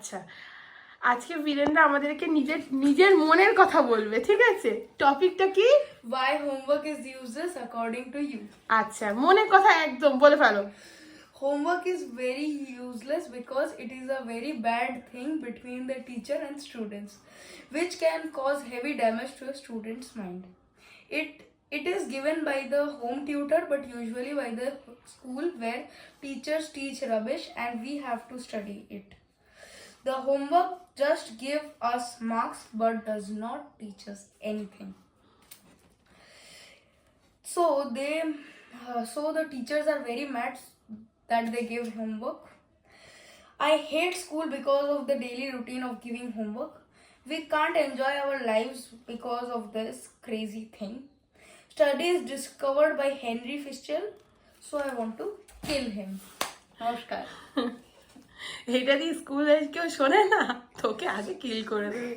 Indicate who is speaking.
Speaker 1: আচ্ছা আজকে বীরেনরা আমাদেরকে নিজের নিজের মনের কথা বলবে ঠিক আছে টপিকটা কি
Speaker 2: Why homework is useless according to you?
Speaker 1: আচ্ছা মনের কথা একদম বলে ফেলো
Speaker 2: Homework is very useless because it is a very bad thing between the teacher and students, which can cause heavy damage to a student's mind. It it is given by the home tutor, but usually by the school where teachers teach rubbish and we have to study it. The homework just give us marks but does not teach us anything. So they, uh, so the teachers are very mad that they give homework. I hate school because of the daily routine of giving homework. We can't enjoy our lives because of this crazy thing. Study is discovered by Henry Fischel, so I want to kill him. Namaskar.
Speaker 1: এটা দিয়ে স্কুলে কেউ শোনে না? তোকে আগে কিল করে দেবে।